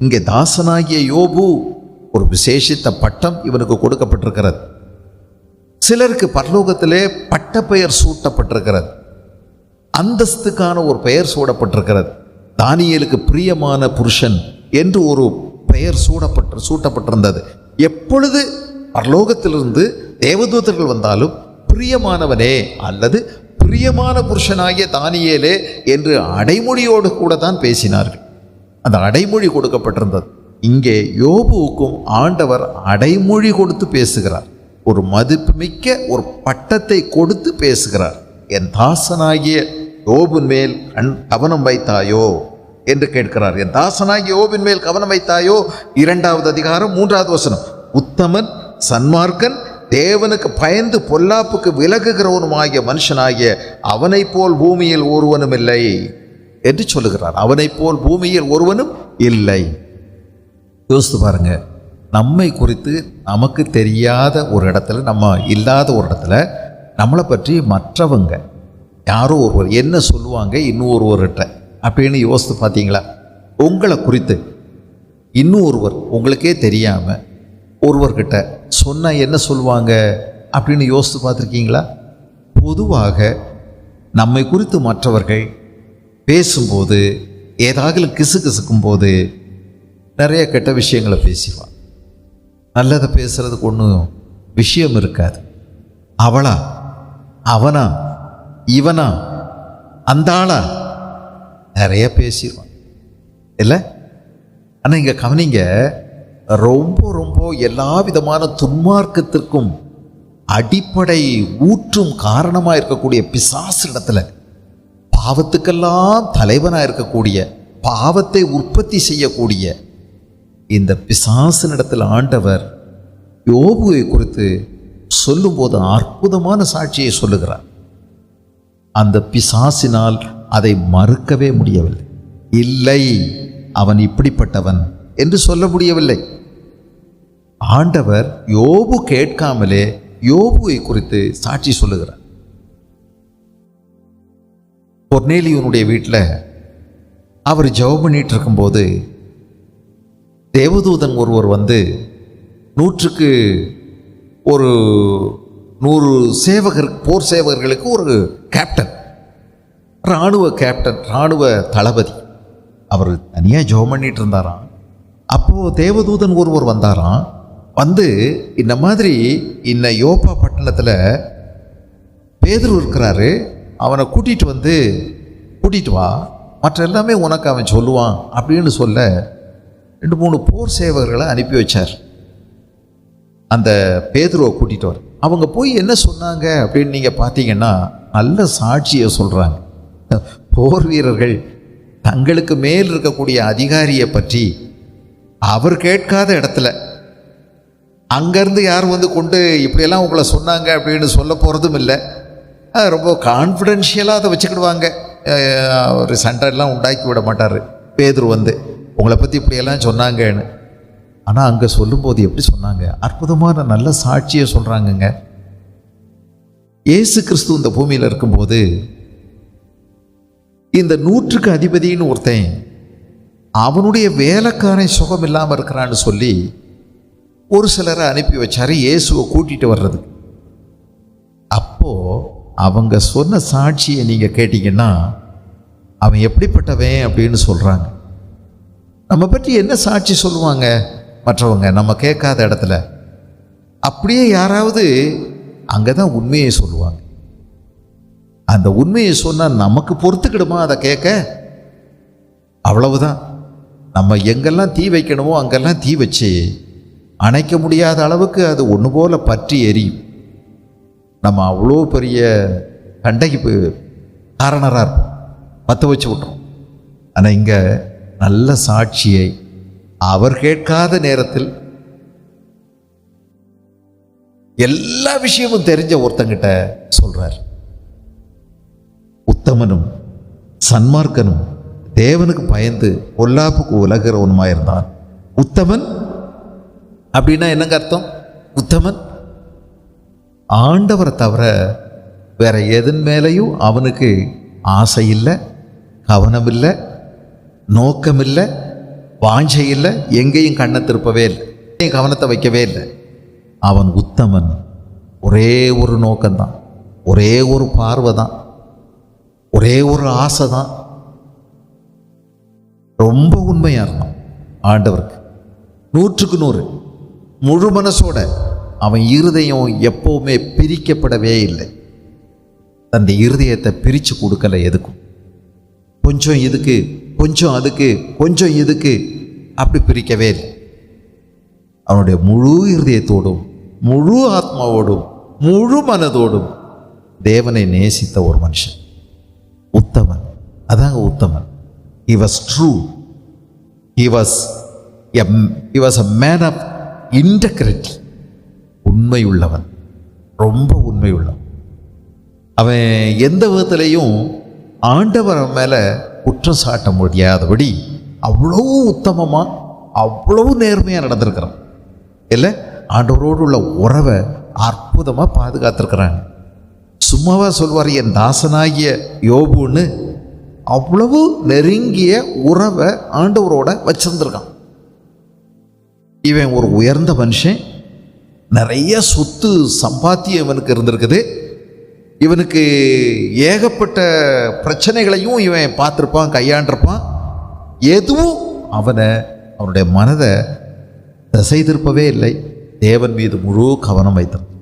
இங்கே தாசனாகிய யோபு ஒரு விசேஷித்த பட்டம் இவனுக்கு கொடுக்கப்பட்டிருக்கிறது. சிலருக்கு பரலோகத்திலே பட்டப்பெயர் சூட்டப்பட்டிருக்கிறது. அந்தஸ்துக்கான ஒரு பெயர் சூடப்பட்டிருக்கிறது. தானியேலுக்கு பிரியமான புருஷன் என்று ஒரு பெயர் சூடப்பட்டு சூட்டப்பட்டிருந்தது. எப்பொழுது பரலோகத்திலிருந்து தேவதூதர்கள் வந்தாலும் பிரியமானவனே அல்லது பிரியமான புருஷனாகிய தானியேலே என்று அடைமொழியோடு கூட தான் பேசினார்கள். அந்த அடைமொழி கொடுக்கப்பட்டிருந்தது. இங்கே யோபுவுக்கும் ஆண்டவர் அடைமொழி கொடுத்து பேசுகிறார். ஒரு மதிப்புமிக்க ஒரு பட்டத்தை கொடுத்து பேசுகிறார். என் தாசனாகிய யோபின் மேல் கண் கவனம் வைத்தாயோ என்று கேட்கிறார். என் தாசனாகிய யோபின் மேல் கவனம் வைத்தாயோ? இரண்டாவது அதிகாரம் மூன்றாவது வசனம். உத்தமன் சன்மார்க்கன் தேவனுக்கு பயந்து பொல்லாப்புக்கு விலகுகிறவனுமாகிய மனுஷனாகிய அவனைப் போல் பூமியில் ஒருவனும் இல்லை என்று சொல்லுகிறார். அவனைப் போல் பூமியில் ஒருவனும் இல்லை. யோசித்து பாருங்க. நம்மை குறித்து நமக்கு தெரியாத ஒரு இடத்துல நம்ம இல்லாத ஒரு இடத்துல நம்மளை பற்றி மற்றவங்க யாரோ ஒருவர் என்ன சொல்லுவாங்க இன்னும் ஒருவர்கிட்ட அப்படின்னு யோசித்து பார்த்தீங்களா? உங்களை குறித்து இன்னும் ஒருவர் உங்களுக்கே தெரியாமல் ஒருவர்கிட்ட சொன்னால் என்ன சொல்லுவாங்க அப்படின்னு யோசித்து பார்த்துருக்கீங்களா? பொதுவாக நம்மை குறித்து மற்றவர்கள் பேசும்போது ஏதாவது கிசு கிசுக்கும் போது நிறைய கெட்ட விஷயங்களை பேசிடுவான். நல்லதை பேசுறதுக்கு ஒன்றும் விஷயம் இருக்காது. அவளா? அவனா? இவனா? அந்த ஆளா? நிறைய பேசிடுவான். இல்லை? ஆனால் இங்கே கவனிங்க. ரொம்ப ரொம்ப எல்லா விதமான துன்மார்க்கத்திற்கும் அடிப்படை ஊற்றும் காரணமாக இருக்கக்கூடிய பிசாசு இடத்துல பாவத்துக்கெல்லாம் தலைவனாக இருக்கக்கூடிய பாவத்தை உற்பத்தி செய்யக்கூடிய இந்த பிசாசினிடத்தில் ஆண்டவர் யோபுவை குறித்து சொல்லும்போது அற்புதமான சாட்சியை சொல்லுகிறார். அந்த பிசாசினால் அதை மறுக்கவே முடியவில்லை. இல்லை அவன் இப்படிப்பட்டவன் என்று சொல்ல முடியவில்லை. ஆண்டவர் யோபு கேட்காமலே யோபுவை குறித்து சாட்சி சொல்லுகிறார். கொர்னேலியோனுடைய வீட்டில் அவர் ஜெபம் பண்ணிட்டு இருக்கும்போது தேவதூதன் ஒருவர் வந்து நூற்றுக்கு ஒரு நூறு சேவகர் போர் சேவகர்களுக்கு ஒரு கேப்டன் இராணுவ கேப்டன் இராணுவ தளபதி. அவர் தனியாக ஜெபம் பண்ணிட்டு இருந்தாராம். அப்போது தேவதூதன் ஒருவர் வந்தாராம். வந்து இந்த மாதிரி இந்த யோப்பா பட்டணத்தில் பேதர் இருக்கிறாரு. அவனை கூட்டிகிட்டு வந்து கூட்டிகிட்டு வா. மற்ற எல்லாமே உனக்கு அவன் சொல்லுவான். அப்படின்னு சொல்ல ரெண்டு மூணு போர் சேவகர்களை அனுப்பி வச்சார். அந்த பேதுருவை கூட்டிகிட்டு வர. அவங்க போய் என்ன சொன்னாங்க அப்படின்னு நீங்கள் பார்த்தீங்கன்னா நல்ல சாட்சியை சொல்கிறாங்க போர் வீரர்கள் தங்களுக்கு மேல் இருக்கக்கூடிய அதிகாரியை பற்றி அவர் கேட்காத இடத்துல அங்கேருந்து யார் வந்து கொண்டு இப்படியெல்லாம் உங்களை சொன்னாங்க அப்படின்னு சொல்ல போகிறதும் இல்லை. அது ரொம்ப கான்ஃபிடென்ஷியலாக அதை வச்சுக்கிடுவாங்க. ஒரு சண்டைலாம் உண்டாக்கி விட மாட்டார். பேதுரு வந்து உங்களை பற்றி இப்படியெல்லாம் சொன்னாங்கன்னு. ஆனால் அங்கே சொல்லும்போது எப்படி சொன்னாங்க? அற்புதமான நல்ல சாட்சியை சொல்கிறாங்கங்க ஏசு கிறிஸ்து இந்த பூமியில் இருக்கும்போது இந்த நூற்றுக்கு அதிபதின்னு ஒருத்தன் அவனுடைய வேலைக்காரன் சுகம் இல்லாமல் இருக்கிறான்னு சொல்லி ஒரு சிலரை அனுப்பி வச்சார். இயேசுவை கூட்டிகிட்டு வர்றது அப்போது அவங்க சொன்ன சாட்சியை நீங்கள் கேட்டிங்கன்னா அவன் எப்படிப்பட்டவன் அப்படின்னு சொல்கிறாங்க நம்ம பற்றி என்ன சாட்சி சொல்லுவாங்க? மற்றவங்க நம்ம கேட்காத இடத்துல. அப்படியே யாராவது அங்கே தான் உண்மையை சொல்லுவாங்க. அந்த உண்மையை சொன்னால் நமக்கு பொறுத்துக்கிடுமா அதை கேட்க? அவ்வளவுதான். நம்ம எங்கெல்லாம் தீ வைக்கணுமோ அங்கெல்லாம் தீ வச்சு அணைக்க முடியாத அளவுக்கு அது ஒன்று போல் பற்றி எரியும். நம்ம அவ்வளோ பெரிய கண்டைக்கு போய் காரணராக இருப்போம். பற்ற வச்சு விட்றோம் ஆனால் இங்கே நல்ல சாட்சியை அவர் கேட்காத நேரத்தில் எல்லா விஷயமும் தெரிஞ்ச ஒருத்தங்கிட்ட சொல்கிறார் உத்தமனும் சன்மார்க்கனும் தேவனுக்கு பயந்து பொல்லாப்புக்கு உலகிறவனுமாயிருந்தான். உத்தமன் அப்படின்னா என்னங்க அர்த்தம்? உத்தமன்? ஆண்டவரை தவிர வேற எதன் மேலேயும் அவனுக்கு ஆசை இல்லை கவனம் இல்லை நோக்கம் இல்லை வாஞ்சை இல்லை எங்கேயும் கண்ணை திருப்பவே இல்லை என் கவனத்தை வைக்கவே இல்லை. அவன் உத்தமன். ஒரே ஒரு நோக்கம்தான் ஒரே ஒரு பார்வை தான் ஒரே ஒரு ஆசை தான் ரொம்ப உண்மையாக இருந்தான் ஆண்டவருக்கு. நூற்றுக்கு நூறு. முழு மனசோட அவன் இருதயம் எப்போவுமே பிரிக்கப்படவே இல்லை. தன் இருதயத்தை பிரித்து கொடுக்கல எதுக்கும்? கொஞ்சம் இதுக்கு கொஞ்சம் அதுக்கு கொஞ்சம் இதுக்கு அப்படி பிரிக்கவே இல்லை. அவனுடைய முழு இருதயத்தோடும் முழு ஆத்மாவோடும் முழு மனதோடும் தேவனை நேசித்த ஒரு மனுஷன். உத்தமன். அதாங்க உத்தமன். He was true he was a he was a உண்மையுள்ளவன். உண்மை உள்ளவன் ரொம்ப உண்மை உள்ளவன் அவன் எந்த விதத்திலையும் ஆண்டவர் மேலே குற்றம் சாட்ட முடியாதபடி அவ்வளோ உத்தமமாக அவ்வளோ நேர்மையாக நடந்திருக்கிறான். இல்லை ஆண்டவரோடு உள்ள உறவை அற்புதமாக பாதுகாத்திருக்கிறாங்க. சும்மாவா சொல்வார் என் தாசனாகிய யோபுன்னு அவ்வளவு நெருங்கிய உறவை ஆண்டவரோட வச்சிருந்துருக்கான். இவன் ஒரு உயர்ந்த மனுஷன் நிறைய சொத்து சம்பாத்தியம் இவனுக்கு இருந்திருக்குது. இவனுக்கு ஏகப்பட்ட பிரச்சனைகளையும் இவன் பார்த்துருப்பான் கையாண்டிருப்பான். எதுவும் அவனை அவனுடைய மனதை திசை திருப்பவே இல்லை. தேவன் மீது முழு கவனம் வைத்தான்